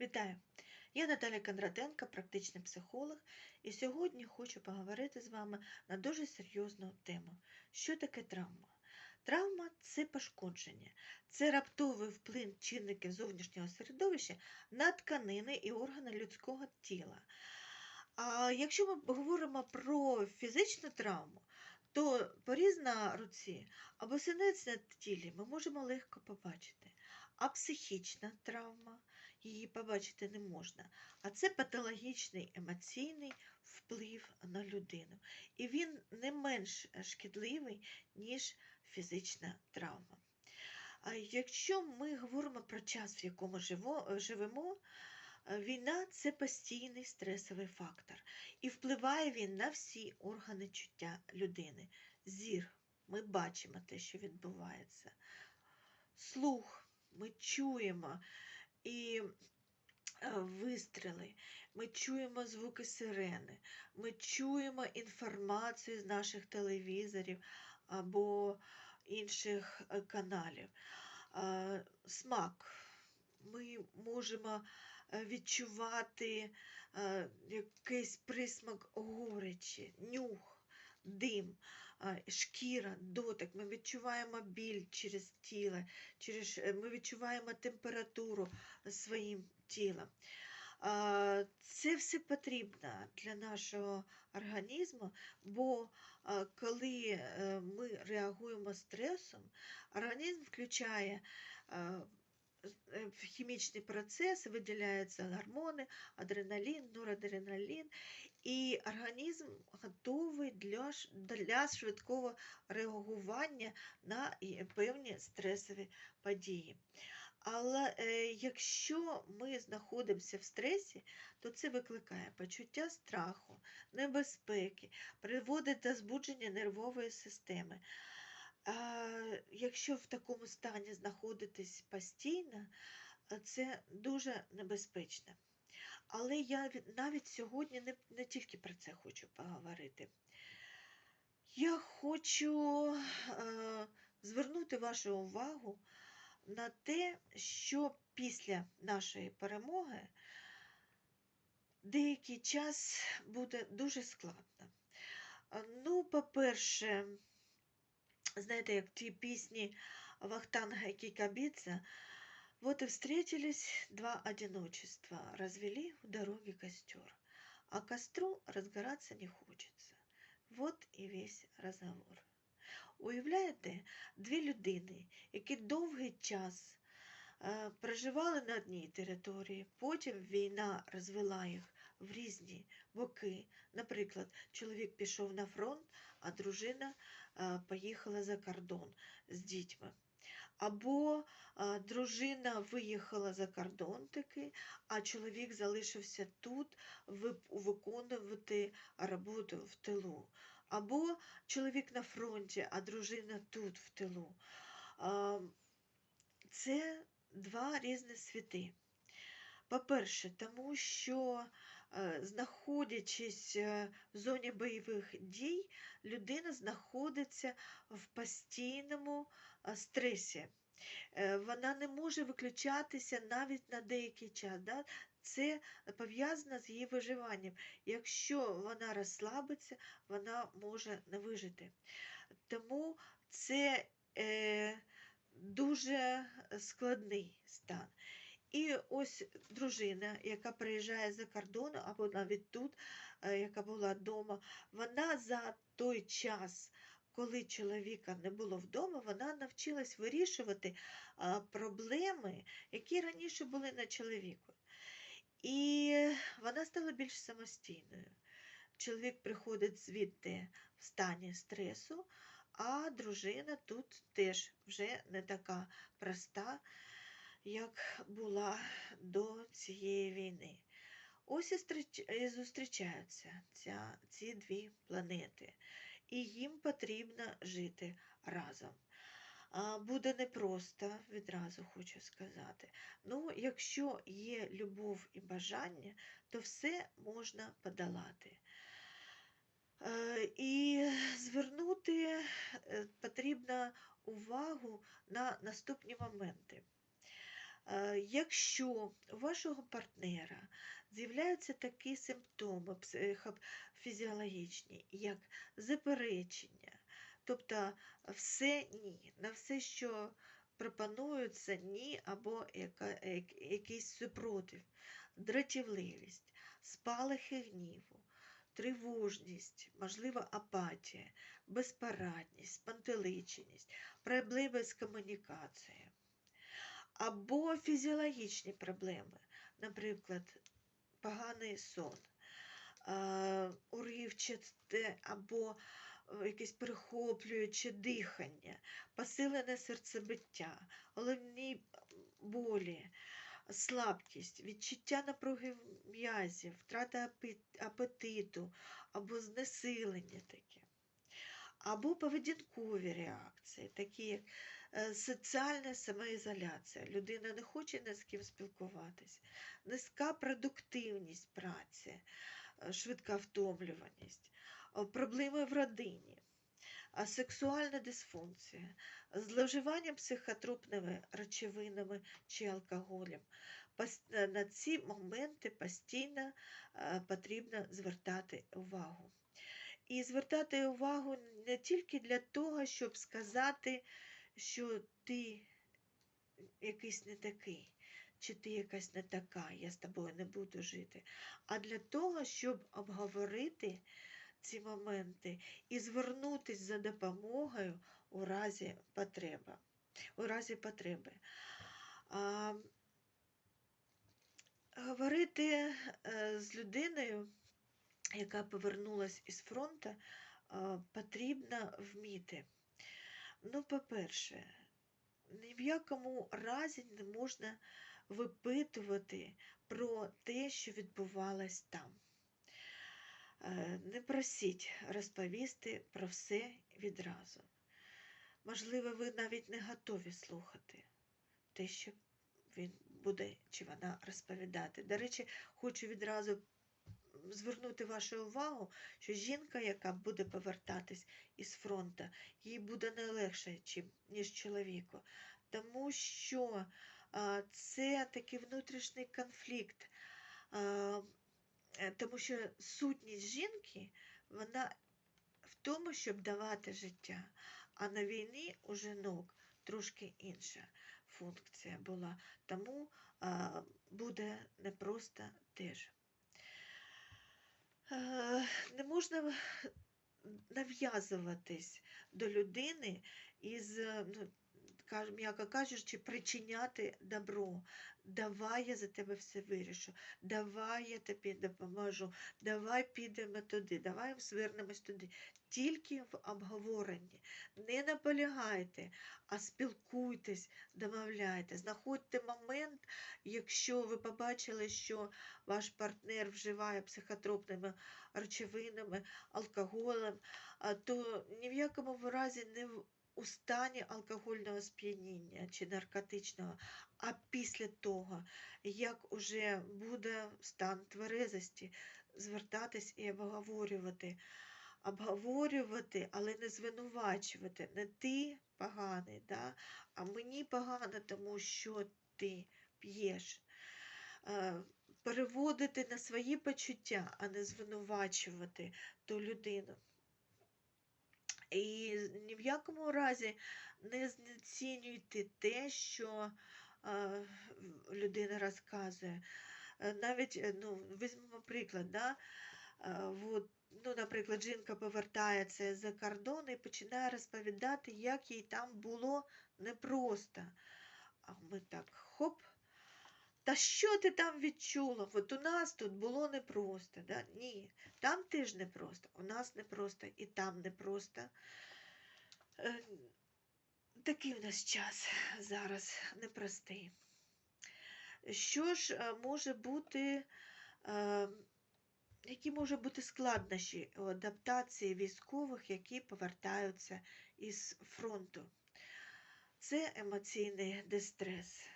Вітаю! Я Наталя Кондратенко, практичний психолог, і сьогодні хочу поговорити з вами на дуже серйозну тему. Що таке травма? Травма це пошкодження, це раптовий вплив чинників зовнішнього середовища на тканини і органи людського тіла. А якщо ми говоримо про фізичну травму, то поріз на руці або синець на тілі ми можемо легко побачити. А психічна травма, її побачити не можна. А це патологічний емоційний вплив на людину. І він не менш шкідливий, ніж фізична травма. Якщо ми говоримо про час, в якому живемо, війна це постійний стресовий фактор. І впливає він на всі органи чуття людини. Зір, ми бачимо те, що відбувається. Слух, ми чуємо і е, вистріли, ми чуємо звуки сирени, ми чуємо інформацію з наших телевізорів або інших е, каналів. Е, Смак. Ми можемо відчувати якийсь присмак горечі, нюх, дим, шкіра, дотик. Ми відчуваємо біль через тіло, через, е, ми відчуваємо температуру своїм тілом. Це все потрібно для нашого організму, бо коли е, ми реагуємо стресом, організм включає е, хімічні процеси, виділяються гормони, адреналін, норадреналін, і організм готовий для, для швидкого реагування на певні стресові події. Але е, якщо ми знаходимося в стресі, то це викликає почуття страху, небезпеки, приводить до збудження нервової системи. Якщо в такому стані знаходитись постійно, це дуже небезпечно. Але я навіть сьогодні не, не тільки про це хочу поговорити. Я хочу е, звернути вашу увагу на те, що після нашої перемоги деякий час буде дуже складно. Ну, по-перше, знаєте, як в тій пісні Вахтанга і Кікабідзе, вот и встретились два одиночества, развели в дороге костер, а костру разгораться не хочется. Вот і весь розговор. Уявляєте, дві людини, які довгий час е, проживали на одній території, потім війна розвела їх в різні боки. Наприклад, чоловік пішов на фронт, а дружина е, поїхала за кордон з дітьми. Або е, дружина виїхала за кордон таки, а чоловік залишився тут виконувати роботу в тилу. Або чоловік на фронті, а дружина тут в тилу. А, Це два різні світи. По-перше, тому що, знаходячись е, в зоні бойових дій, людина знаходиться в постійному е, стресі. Е, Вона не може виключатися навіть на деякий час. Да? Це пов'язано з її виживанням. Якщо вона розслабиться, вона може не вижити. Тому це е, дуже складний стан. І ось дружина, яка приїжджає за кордону, або навіть тут, е, яка була вдома, вона за той час, коли чоловіка не було вдома, вона навчилась вирішувати проблеми, які раніше були на чоловіку. І вона стала більш самостійною. Чоловік приходить звідти в стані стресу, а дружина тут теж вже не така проста, як була до цієї війни. Ось і зустрічаються ця, ці дві планети, і їм потрібно жити разом. Буде непросто, відразу хочу сказати. Ну, якщо є любов і бажання, то все можна подолати. Е, І звернути е, потрібно увагу на наступні моменти. Е, Якщо у вашого партнера з'являються такі симптоми психофізіологічні, як заперечення, тобто все ні, на все, що пропонується ні, або якийсь супротив, дратівливість, спалахи гніву, тривожність, можливо, апатія, безпорадність, спантеличеність, проблеми з комунікацією. Або фізіологічні проблеми, наприклад, поганий сон, е, уривчасте або е, якесь перехоплююче дихання, посилене серцебиття, головні болі, слабкість, відчуття напруги м'язів, втрата апетиту або знесилення таке. Або поведінкові реакції, такі як соціальна самоізоляція. Людина не хоче ні з ким спілкуватись, низька продуктивність праці, е, швидка втомлюваність, е, проблеми в родині, а сексуальна дисфункція, зловживання психотропними речовинами чи алкоголем. Е, На ці моменти постійно е, потрібно звертати увагу. І звертати увагу не тільки для того, щоб сказати, що ти якийсь не такий, чи ти якась не така, я з тобою не буду жити, а для того, щоб обговорити ці моменти і звернутися за допомогою у разі потреби. У разі потреби. А, говорити е, з людиною, яка повернулась із фронту, потрібно вміти. Ну, по-перше, ні в якому разі не можна випитувати про те, що відбувалось там. Е, Не просіть розповісти про все відразу. Можливо, ви навіть не готові слухати те, що він буде чи вона розповідати. До речі, хочу відразу звернути вашу увагу, що жінка, яка буде повертатись із фронту, їй буде не легше, ніж чоловіку. Тому що це такий внутрішній конфлікт. Е, тому що сутність жінки, вона в тому, щоб давати життя. А на війні у жінок трошки інша функція була. Тому буде непросто теж. Е, Не можна нав'язуватись до людини із, е, ну, м'яко кажучи, причиняти добро. Давай я за тебе все вирішу, давай я тобі допоможу, давай підемо туди, давай звернемось туди. Тільки в обговоренні. Не наполягайте, а спілкуйтесь, домовляйте, знаходьте момент, якщо ви побачили, що ваш партнер вживає психотропними речовинами, алкоголем, то ні в якому разі не у стані алкогольного сп'яніння чи наркотичного, а після того, як уже буде стан тверезості, звертатись і обговорювати. Обговорювати, але не звинувачувати. Не ти поганий, да? а мені погано, тому що ти п'єш. Е, Переводити на свої почуття, а не звинувачувати ту людину. І ні в якому разі не знецінюйте те, що е, людина розказує. Е, Навіть, е, ну, візьмемо приклад, да? Е, от, ну, наприклад, жінка повертається за кордон і починає розповідати, як їй там було непросто. А ми так хоп. Та що ти там відчула? От у нас тут було непросто. Да? Ні, там теж непросто, у нас непросто і там непросто. Е, Такий у нас час зараз непростий. Що ж е, може бути, е, які можуть бути складнощі у адаптації військових, які повертаються із фронту? Це емоційний дистрес.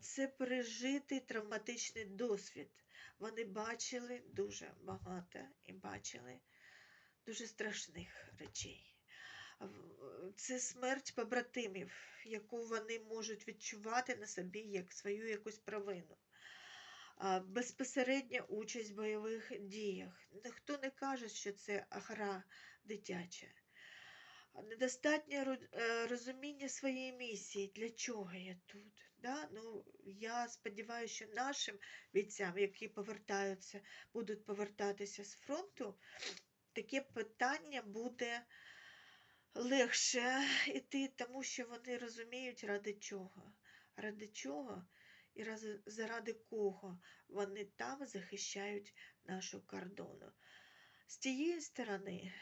Це пережитий травматичний досвід. Вони бачили дуже багато і бачили дуже страшних речей. Це смерть побратимів, яку вони можуть відчувати на собі як свою якусь провину. Безпосередня участь в бойових діях. Ніхто не каже, що це гра дитяча. Недостатнє е, розуміння своєї місії, для чого я тут. Да? Ну, я сподіваюся, що нашим бійцям, які повертаються, будуть повертатися з фронту, таке питання буде легше йти, тому що вони розуміють, ради чого. Ради чого і заради кого вони там захищають нашу кордону. З тієї сторони,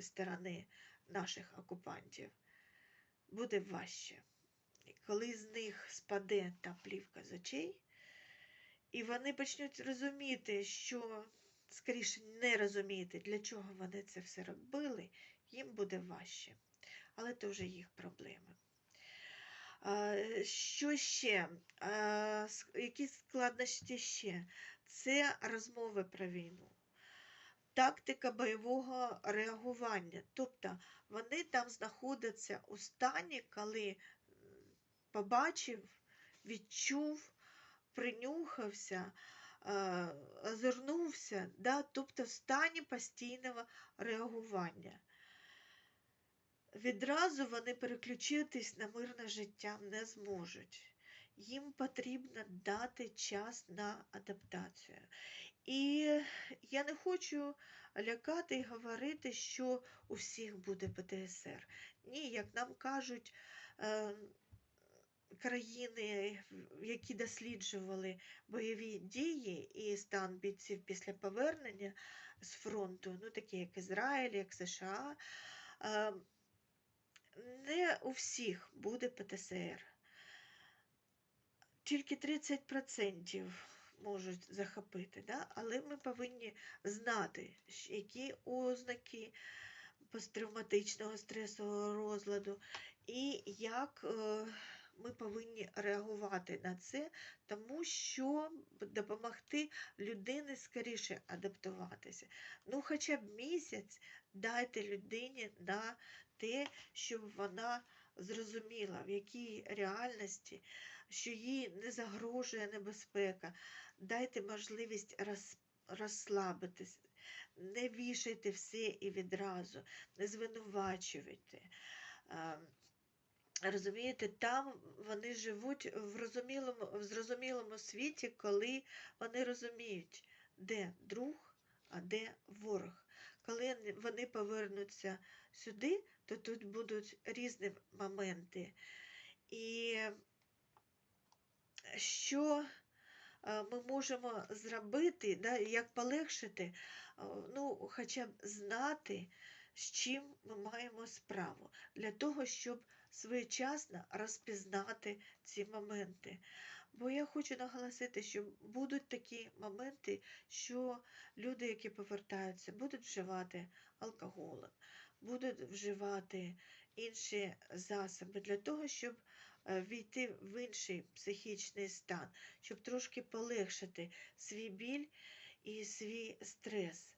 сторони наших окупантів буде важче. Коли з них спаде та плівка з очей, і вони почнуть розуміти, що скоріше не розуміти, для чого вони це все робили, їм буде важче. Але це вже їх проблеми. Що ще? Які складнощі ще? Це розмови про війну, тактика бойового реагування. Тобто вони там знаходяться у стані, коли побачив, відчув, принюхався, озирнувся, да? тобто в стані постійного реагування. Відразу вони переключитись на мирне життя не зможуть. Їм потрібно дати час на адаптацію. І я не хочу лякати і говорити, що у всіх буде ПТСР. Ні, як нам кажуть е, країни, які досліджували бойові дії і стан бійців після повернення з фронту, ну такі як Ізраїль, як США, не у всіх буде ПТСР. Тільки 30% можуть захопити, да? але ми повинні знати, які ознаки посттравматичного стресового розладу і як е, ми повинні реагувати на це, тому що допомогти людині скоріше адаптуватися. Ну, хоча б місяць дайте людині на те, щоб вона зрозуміла, в якій реальності, що їй не загрожує небезпека. Дайте можливість роз, розслабитись, не вішайте все і відразу, не звинувачуйте. Розумієте, там вони живуть в, розумілому, в зрозумілому світі, коли вони розуміють, де друг, а де ворог. Коли вони повернуться сюди, то тут будуть різні моменти. І що е, ми можемо зробити, да, як полегшити, е, ну, хоча б знати, з чим ми маємо справу, для того, щоб своєчасно розпізнати ці моменти. Бо я хочу наголосити, що будуть такі моменти, що люди, які повертаються, будуть вживати алкоголь, будуть вживати інші засоби для того, щоб е, війти в інший психічний стан, щоб трошки полегшити свій біль і свій стрес.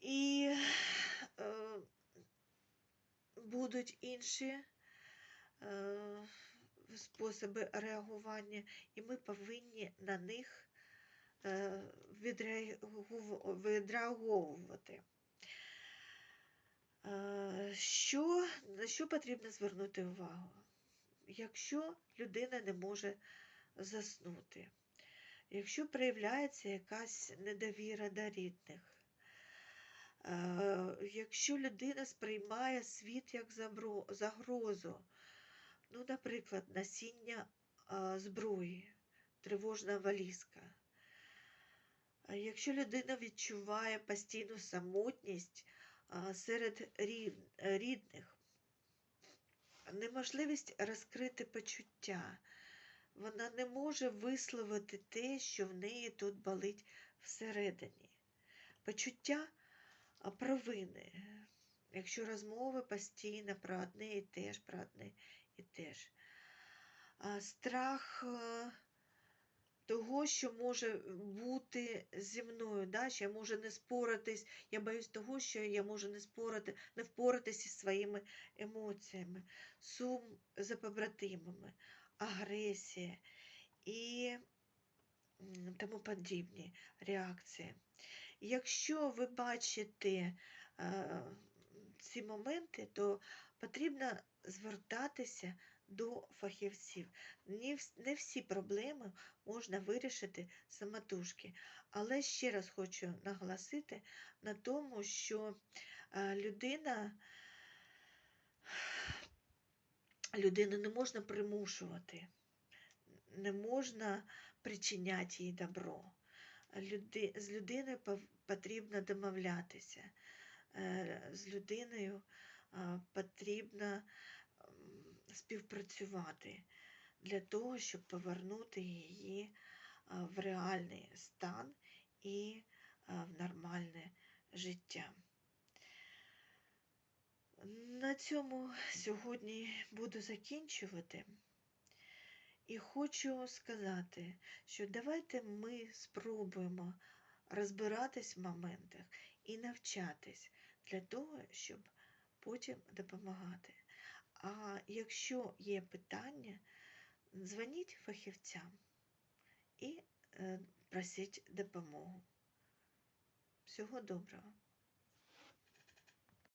І е, будуть інші е, способи реагування, і ми повинні на них е, відреагу- відреаговувати. Е, Що, на що потрібно звернути увагу? Якщо людина не може заснути, якщо проявляється якась недовіра до рідних, якщо людина сприймає світ як загрозу, ну, наприклад, носіння е, зброї, тривожна валізка, якщо людина відчуває постійну самотність серед рідних, неможливість розкрити почуття, вона не може висловити те, що в неї тут болить всередині. Почуття провини, якщо розмови постійно про одне і те ж, про одне і те ж. Страх е, того, що може бути зі мною, да? що я можу не споратись, я боюсь того, що я можу не спорати, не впоратись із своїми емоціями, сум за побратимами, агресія і тому подібні реакції. Якщо ви бачите е, ці моменти, то потрібно звертатися до фахівців. Не всі проблеми можна вирішити самотужки. Але ще раз хочу наголосити на тому, що е, людина, людину не можна примушувати, не можна причиняти їй добро. З людиною потрібно домовлятися. Е, З людиною е, потрібно співпрацювати для того, щоб повернути її е, в реальний стан і е, в нормальне життя. На цьому сьогодні буду закінчувати. І хочу сказати, що давайте ми спробуємо розбиратись в моментах і навчатись для того, щоб потім допомагати. А якщо є питання, дзвоніть фахівцям і е, просіть допомогу. Всього доброго!